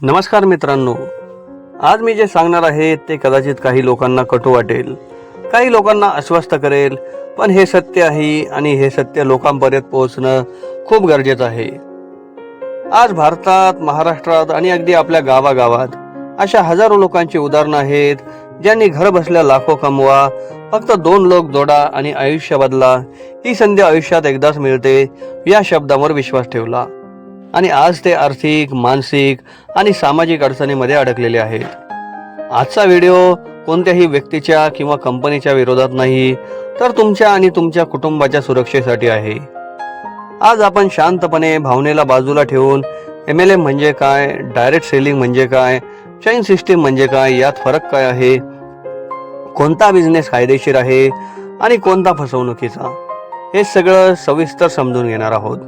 नमस्कार मित्रांनो. आज मी जे सांगणार आहे ते कदाचित काही लोकांना कटू वाटेल काही लोकांना अस्वस्थ करेल पण हे सत्य आहे आणि हे सत्य लोकांपर्यंत पोहोचणं खूप गरजेचं आहे. आज भारतात महाराष्ट्रात आणि अगदी आपल्या गावागावात अशा हजारो लोकांची उदाहरणं आहेत ज्यांनी घर बसल्या लाखो कमवा फक्त दोन लोक जोडा आणि आयुष्य बदला ही संधी आयुष्यात एकदाच मिळते या शब्दावर विश्वास ठेवला. आणि आज ते आर्थिक मानसिक आणि सामाजिक अडचणीमध्ये अडकलेले आहेत. आजचा व्हिडिओ कोणत्याही व्यक्तीच्या किंवा कंपनीच्या विरोधात नाही तर तुमच्या आणि तुमच्या कुटुंबाच्या सुरक्षेसाठी आहे. आज आपण शांतपणे भावनेला बाजूला ठेवून एम एल ए म्हणजे काय डायरेक्ट सेलिंग म्हणजे काय चैन सिस्टीम म्हणजे काय यात फरक काय आहे कोणता बिझनेस कायदेशीर आहे आणि कोणता फसवणुकीचा हे सगळं सविस्तर समजून घेणार आहोत.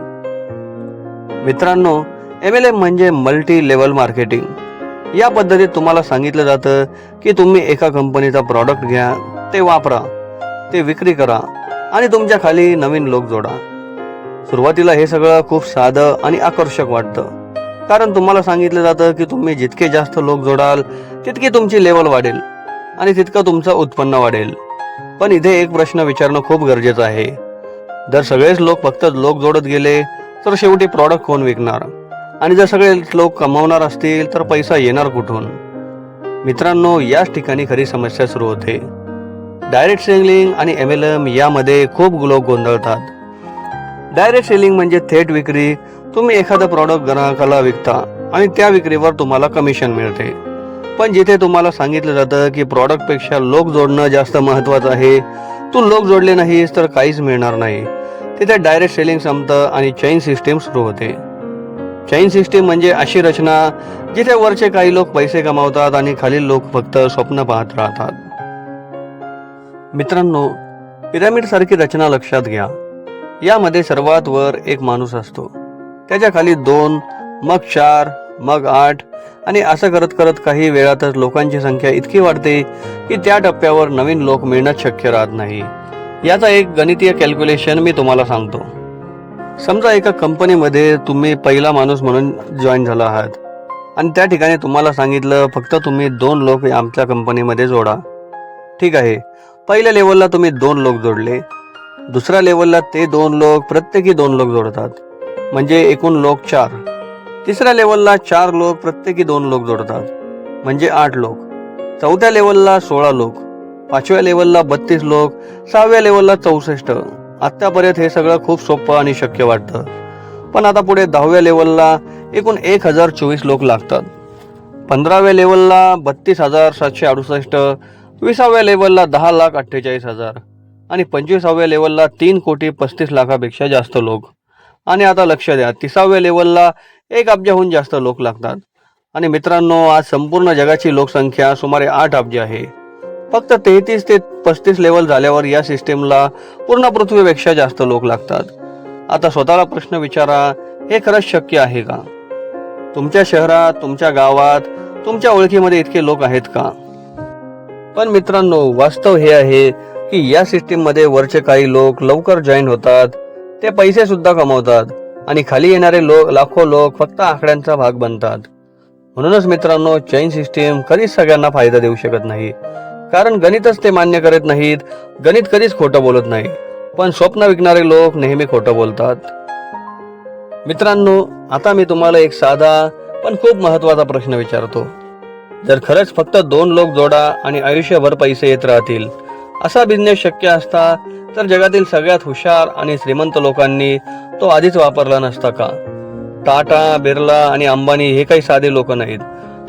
मित्रांनो एम एल एम म्हणजे मल्टी लेवल मार्केटिंग या पद्धतीत तुम्हाला सांगितलं जातं की तुम्ही एका कंपनीचा प्रॉडक्ट घ्या ते वापरा ते विक्री करा आणि तुमच्या खाली नवीन लोक जोडा. सुरुवातीला हे सगळं खूप साधं आणि आकर्षक वाटतं. कारण तुम्हाला सांगितलं जातं की तुम्ही जितके जास्त लोक जोडाल तितकी तुमची लेवल वाढेल आणि तितकं तुमचं उत्पन्न वाढेल. पण इथे एक प्रश्न विचारणं खूप गरजेचं आहे. जर सगळेच लोक फक्त लोक जोडत गेले तर शेवटी प्रॉडक्ट कोण विकणार? आणि जर सगळे लोक कमावणार असतील तर पैसा येणार कुठून? मित्रांनो याच ठिकाणी खरी समस्या सुरू होते. डायरेक्ट सेलिंग आणि एम एल एम यामध्ये खूप लोक गोंधळतात. डायरेक्ट सेलिंग म्हणजे थेट विक्री. तुम्ही एखादं प्रॉडक्ट ग्राहकाला विकता आणि त्या विक्रीवर तुम्हाला कमिशन मिळते. पण जिथे तुम्हाला सांगितलं जातं की प्रॉडक्टपेक्षा लोक जोडणं जास्त महत्वाचं आहे तू लोक जोडले नाहीस तर काहीच मिळणार नाही. तिथे डायरेक्ट सेलिंग संपतं आणि चैन सिस्टीम सुरू होते. चैन सिस्टीम म्हणजे अशी रचना जिथे वरचे काही लोक पैसे कमावतात आणि खालील लोक फक्त स्वप्न पाहत राहतात. मित्रांनो पिरामिड सारखी रचना लक्षात घ्या. यामध्ये सर्वात वर एक माणूस असतो. त्याच्याखाली दोन मग चार मग आठ आणि असं करत करत काही वेळातच लोकांची संख्या इतकी वाढते की त्या टप्प्यावर नवीन लोक मिळणं शक्य राहत नाही. याचा एक गणितीय कॅल्क्युलेशन मी तुम्हाला सांगतो. समजा एका कंपनीमध्ये तुम्ही पहिला माणूस म्हणून जॉईन झाला आहात. आणि त्या ठिकाणी तुम्हाला सांगितलं फक्त तुम्ही दोन लोक आमच्या कंपनीमध्ये जोडा. ठीक आहे. पहिल्या लेवलला तुम्ही दोन लोक जोडले. दुसऱ्या लेवलला ते दोन लोक प्रत्येकी दोन लोक जोडतात. म्हणजे एकूण लोक चार. तिसऱ्या लेवलला चार लोक प्रत्येकी दोन लोक जोडतात. म्हणजे आठ लोक. चौथ्या लेवलला सोळा लोक. पाचव्या लेवलला बत्तीस लोक सहाव्या लेवलला चौसष्ट. आत्तापर्यंत हे सगळं खूप सोपं आणि शक्य वाटतं. पण आता पुढे दहाव्या लेवलला एकूण एक हजार चोवीस लोक लागतात. पंधराव्या लेवलला बत्तीस हजार सातशे अडुसष्ट विसाव्या लेवलला दहा लाख अठ्ठेचाळीस हजार आणि पंचवीसाव्या लेवलला तीन कोटी पस्तीस लाखापेक्षा जास्त लोक. आणि आता लक्ष द्या तिसाव्या लेवलला एक अब्जाहून जास्त लोक लागतात. आणि मित्रांनो आज संपूर्ण जगाची लोकसंख्या सुमारे आठ अब्ज आहे. फक्त तेहतीस ते पस्तीस लेवल झाल्यावर या सिस्टीमला पूर्ण पृथ्वीपेक्षा जास्त लोक लागतात. आता स्वतःला प्रश्न विचारा हे खरंच शक्य आहे का? तुमच्या शहरात तुमच्या गावात तुमच्या ओळखीमध्ये इतके लोक आहेत का? पण मित्रांनो वास्तव हे आहे की या सिस्टीममध्ये वरचे काही लोक लवकर जॉईन होतात ते पैसे सुद्धा कमवतात आणि खाली येणारे लोक लाखो लोक फक्त आकड्यांचा भाग बनतात. म्हणूनच मित्रांनो चैन सिस्टीम कधीच सगळ्यांना फायदा देऊ शकत नाही. कारण गणितच ते मान्य करत नाहीत. गणित कधीच खोटं बोलत नाही. पण स्वप्न विकणारे लोक नेहमी खोटं बोलतात. मित्रांनो आता मी तुम्हाला एक साधा पण खूप महत्त्वाचा प्रश्न विचारतो. जर खरंच फक्त दोन लोक जोडा आणि आयुष्यभर पैसे येत राहतील असा बिझनेस शक्य असता तर जगातील सगळ्यात हुशार आणि श्रीमंत लोकांनी तो आधीच वापरला नसता का? टाटा बिर्ला आणि अंबानी हे काही साधे लोक नाहीत.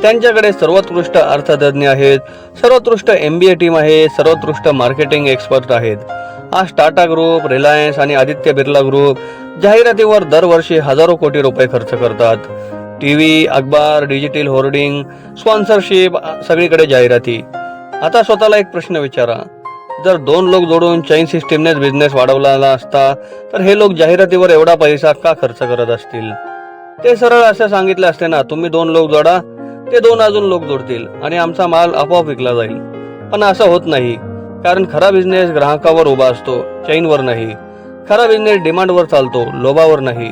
त्यांच्याकडे सर्वोत्कृष्ट अर्थतज्ञ आहेत सर्वोत्कृष्ट एम बी ए टीम आहे सर्वोत्कृष्ट मार्केटिंग एक्सपर्ट आहेत. आज टाटा ग्रुप रिलायन्स आणि आदित्य बिर्ला ग्रुप जाहिरातीवर दरवर्षी हजारो कोटी रुपये खर्च करतात. टी व्ही अखबार डिजिटल होर्डिंग स्पॉन्सरशिप सगळीकडे जाहिराती. आता स्वतःला एक प्रश्न विचारा. जर दोन लोक जोडून चैन सिस्टीमनेच बिझनेस वाढवला असता तर हे लोक जाहिरातीवर एवढा पैसा का खर्च करत असतील? ते सरळ असं सांगितले असते ना तुम्ही दोन लोक जोडा ते दोन अजून लोक जोडतील आणि आमचा माल आपोआप विकला जाईल. पण असं होत नाही कारण खरा बिझनेस ग्राहकावर उभा असतो चैनवर नाही. खरा बिझनेस डिमांडवर चालतो लोभावर नाही.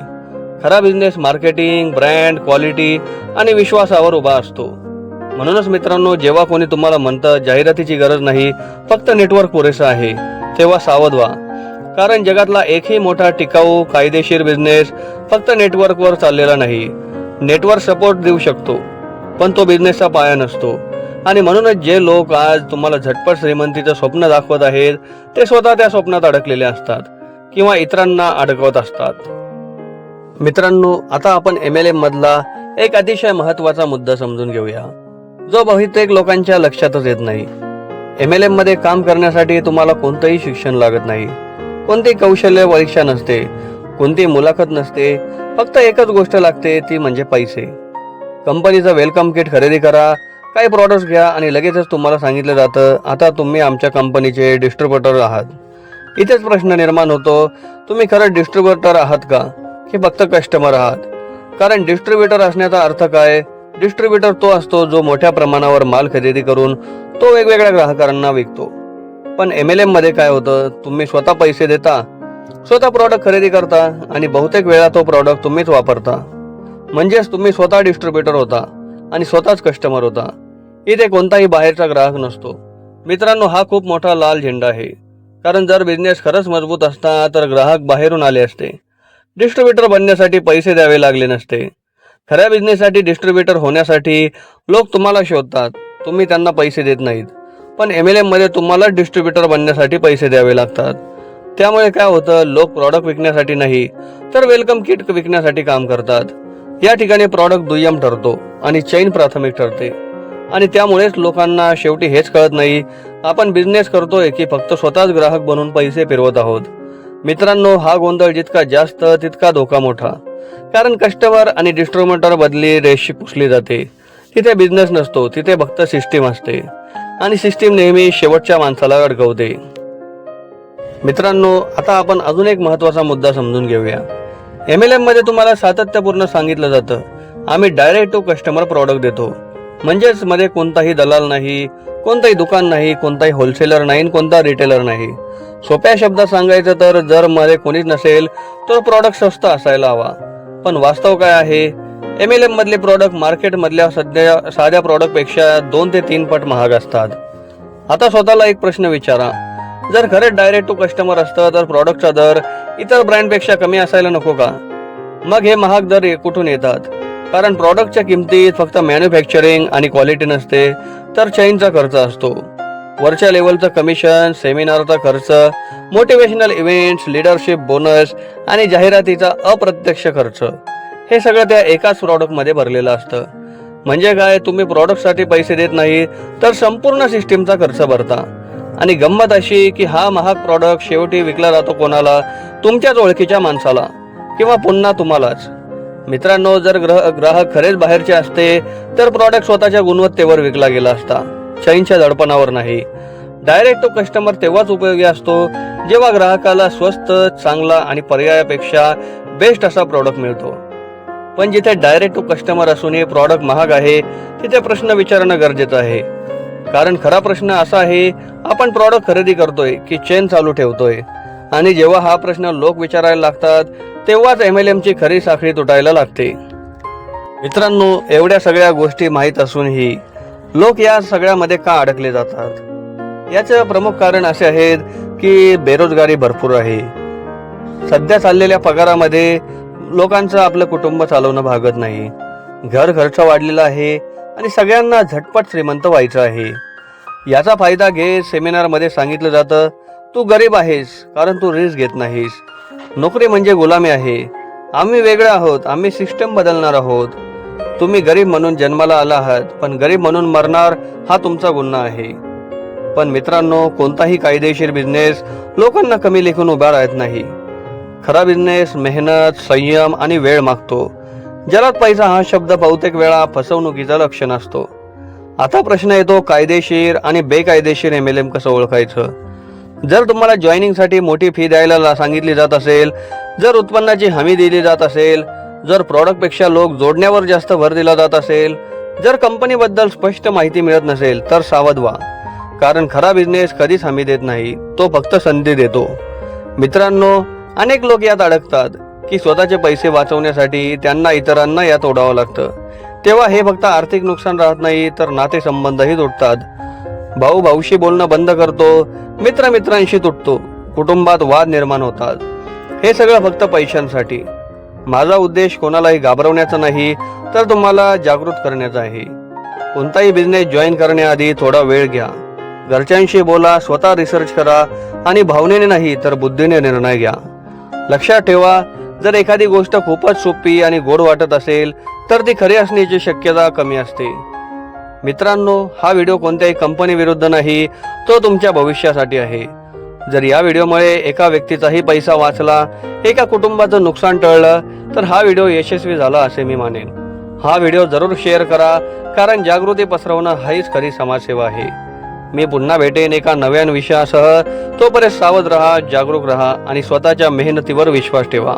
खरा बिझनेस मार्केटिंग ब्रँड क्वालिटी आणि विश्वासावर उभा असतो. म्हणूनच मित्रांनो जेव्हा कोणी तुम्हाला म्हणतं जाहिरातीची गरज नाही फक्त नेटवर्क पुरेसं आहे तेव्हा सावध व्हा. कारण जगातला एकही मोठा टिकाऊ कायदेशीर बिझनेस फक्त नेटवर्कवर चाललेला नाही. नेटवर्क सपोर्ट देऊ शकतो. पण तो बिझनेसचा पाया नसतो. आणि म्हणूनच जे लोक आज तुम्हाला झटपट श्रीमंतीचं स्वप्न दाखवत आहेत ते स्वतः त्या स्वप्नात अडकलेले असतात किंवा इतरांना अडकवत असतात. मित्रांनो आता आपण एम एल एम मधला एक अतिशय महत्त्वाचा मुद्दा समजून घेऊया. जो बहुतेक लोकांच्या लक्षातच येत नाही. एम एल एममध्ये काम करण्यासाठी तुम्हाला कोणतंही शिक्षण लागत नाही. कोणती कौशल्य परीक्षा नसते कोणती मुलाखत नसते फक्त एकच गोष्ट लागते ती म्हणजे पैसे. कंपनीचं वेलकम किट खरेदी करा. काही प्रॉडक्ट्स घ्या आणि लगेचच तुम्हाला सांगितलं जातं आता तुम्ही आमच्या कंपनीचे डिस्ट्रीब्युटर आहात. इथेच प्रश्न निर्माण होतो तुम्ही खरं डिस्ट्रीब्युटर आहात का? की फक्त कस्टमर आहात. कारण डिस्ट्रीब्युटर असण्याचा अर्थ काय? डिस्ट्रीब्युटर तो असतो जो मोठ्या प्रमाणावर माल खरेदी करून तो वेगवेगळ्या ग्राहकांना विकतो. पण एम एल एममध्ये काय होतं? तुम्ही स्वतः पैसे देता स्वतः प्रॉडक्ट खरेदी करता आणि बहुतेक वेळा तो प्रॉडक्ट तुम्हीच वापरता. म्हणजेच तुम्ही स्वतः डिस्ट्रीब्युटर होता आणि स्वतःच कस्टमर होता. इथे कोणताही बाहेरचा ग्राहक नसतो. मित्रांनो हा खूप मोठा लाल झेंडा आहे. कारण जर बिझनेस खरंच मजबूत असता तर ग्राहक बाहेरून आले असते. डिस्ट्रीब्युटर बनण्यासाठी पैसे द्यावे लागले नसते. खऱ्या बिझनेससाठी डिस्ट्रीब्युटर होण्यासाठी लोक तुम्हाला शोधतात. तुम्ही त्यांना पैसे देत नाहीत. पण एम एल एममध्ये तुम्हालाच डिस्ट्रीब्युटर बनण्यासाठी पैसे द्यावे लागतात. त्यामुळे काय होतं लोक प्रॉडक्ट विकण्यासाठी नाही तर वेलकम किट विकण्यासाठी काम करतात. या ठिकाणी प्रॉडक्ट दुय्यम ठरतो आणि चैन प्राथमिक ठरते. आणि त्यामुळेच लोकांना शेवटी हेच कळत नाही आपण बिझनेस करतोय की फक्त स्वतःच ग्राहक बनून पैसे फिरवत आहोत. मित्रांनो हा गोंधळ जितका जास्त तितका धोका मोठा. कारण कस्टमर आणि डिस्ट्रीब्युटर बदली रेषी पुसली जाते. तिथे बिझनेस नसतो तिथे फक्त सिस्टीम असते. आणि सिस्टीम नेहमी शेवटच्या माणसाला अडकवते. मित्रांनो आता आपण अजून एक महत्त्वाचा मुद्दा समजून घेऊया. एम एल एममध्ये तुम्हाला सातत्यपूर्ण सांगितलं जातं. आम्ही डायरेक्ट टू कस्टमर प्रॉडक्ट देतो. म्हणजेच मध्ये कोणताही दलाल नाही कोणताही दुकान नाही कोणताही होलसेलर नाही कोणता रिटेलर नाही. सोप्या शब्दात सांगायचं तर जर मध्ये कोणीच नसेल तर प्रॉडक्ट स्वस्त असायला हवा. पण वास्तव काय आहे? एम एल एम मधले प्रॉडक्ट मार्केटमधल्या सध्या साध्या प्रॉडक्टपेक्षा दोन ते तीन पट महाग असतात. आता स्वतःला एक प्रश्न विचारा. जर खरंच डायरेक्ट टू कस्टमर असतं तर प्रॉडक्टचा दर इतर ब्रँडपेक्षा कमी असायला नको का? मग हे महाग दर कुठून येतात? कारण प्रॉडक्टच्या किमतीत फक्त मॅन्युफॅक्चरिंग आणि क्वालिटी नसते तर चैनचा खर्च असतो. वरच्या लेवलचं कमिशन सेमिनारचा खर्च मोटिवेशनल इव्हेंट्स लिडरशिप बोनस आणि जाहिरातीचा अप्रत्यक्ष खर्च हे सगळं त्या एकाच प्रॉडक्टमध्ये भरलेलं असतं. म्हणजे काय तुम्ही प्रॉडक्टसाठी पैसे देत नाही तर संपूर्ण सिस्टीमचा खर्च भरता. आणि गंमत अशी की हा महाग प्रॉडक्ट शेवटी विकला जातो कोणाला? तुमच्याच ओळखीच्या माणसाला. किंवा पुन्हा तुम्हालाच. मित्रांनो जर ग्रह ग्राहक खरेच बाहेरचे असते तर प्रॉडक्ट स्वतःच्या गुणवत्तेवर विकला गेला असता. चैनच्या दडपणावर नाही. डायरेक्ट तो कस्टमर तेव्हाच उपयोगी असतो जेव्हा ग्राहकाला स्वस्त चांगला आणि पर्यायापेक्षा बेस्ट असा प्रॉडक्ट मिळतो. पण जिथे डायरेक्ट टू कस्टमर असूनही प्रॉडक्ट महाग आहे तिथे प्रश्न विचारणं गरजेचं आहे. कारण खरा प्रश्न असा आहे आपण प्रॉडक्ट खरेदी करतोय की चेन चालू ठेवतोय. आणि जेव्हा हा प्रश्न लोक विचारायला लागतात तेव्हाच एम एल एमची खरी साखळी तुटायला लागते. मित्रांनो एवढ्या सगळ्या गोष्टी माहीत असूनही लोक या सगळ्यामध्ये का अडकले जातात? याचं प्रमुख कारण असे आहेत की बेरोजगारी भरपूर आहे. सध्या चाललेल्या पगारामध्ये लोकांचं आपलं कुटुंब चालवणं भागत नाही. घर खर्च वाढलेला आहे आणि सगळ्यांना झटपट श्रीमंत व्हायचं आहे. याचा फायदा घे सेमिनारमध्ये सांगितलं जातं तू गरीब आहेस कारण तू रिस्क घेत नाहीस. नोकरी म्हणजे गुलामी आहे. आम्ही वेगळे आहोत आम्ही सिस्टम बदलणार आहोत. तुम्ही गरीब म्हणून जन्माला आला आहात पण गरीब म्हणून मरणार हा तुमचा गुन्हा आहे. पण मित्रांनो कोणताही कायदेशीर बिझनेस लोकांना कमी लेखून उभा राहत नाही. खरा बिझनेस मेहनत संयम आणि वेळ मागतो. जलद पैसा हा शब्द बहुतेक वेळा फसवणुकीचा लक्षण असतो. आता प्रश्न येतो कायदेशीर आणि बेकायदेशीर एम एल एम कसं ओळखायचं? जर तुम्हाला जॉईनिंगसाठी मोठी फी द्यायला सांगितली जात असेल जर उत्पन्नाची हमी दिली जात असेल जर प्रॉडक्टपेक्षा लोक जोडण्यावर जास्त भर दिला जात असेल जर कंपनीबद्दल स्पष्ट माहिती मिळत नसेल तर सावध व्हा. कारण खरा बिझनेस कधीच हमी देत नाही तो फक्त संधी देतो. मित्रांनो अनेक लोक यात अडकतात. की स्वतःचे पैसे वाचवण्यासाठी त्यांना इतरांना यात ओढावं लागतं. तेव्हा हे फक्त आर्थिक नुकसान राहत नाही तर नातेसंबंधही तुटतात. भाऊ भाऊशी बोलणं बंद करतो मित्र मित्रांशी तुटतो कुटुंबात वाद निर्माण होतात. हे सगळं फक्त पैशांसाठी. माझा उद्देश कोणालाही घाबरवण्याचा नाही तर तुम्हाला जागृत करण्याचा आहे. कोणताही बिझनेस जॉईन करण्याआधी थोडा वेळ घ्या. घरच्यांशी बोला स्वतः रिसर्च करा आणि भावनेने नाही तर बुद्धीने निर्णय घ्या. लक्षात ठेवा जर एखादी गोष्ट खूपच सोपी आणि गोड वाटत असेल तर ती खरी असण्याची शक्यता कमी असते. मित्रांनो हा व्हिडिओ कोणत्याही कंपनी विरुद्ध नाही तो तुमच्या भविष्यासाठी आहे. जर या व्हिडिओमुळे एका व्यक्तीचाही पैसा वाचला एका कुटुंबाचं नुकसान टळलं तर हा व्हिडिओ यशस्वी झाला असे मी मानेन. हा व्हिडिओ जरूर शेअर करा कारण जागृती पसरवणं हीच खरी समाजसेवा आहे. मी पुन्हा भेटेन एका नव्यान विषयासह. तोपर्यंत सावध रहा जागरूक रहा आणि स्वतःच्या मेहनतीवर विश्वास ठेवा.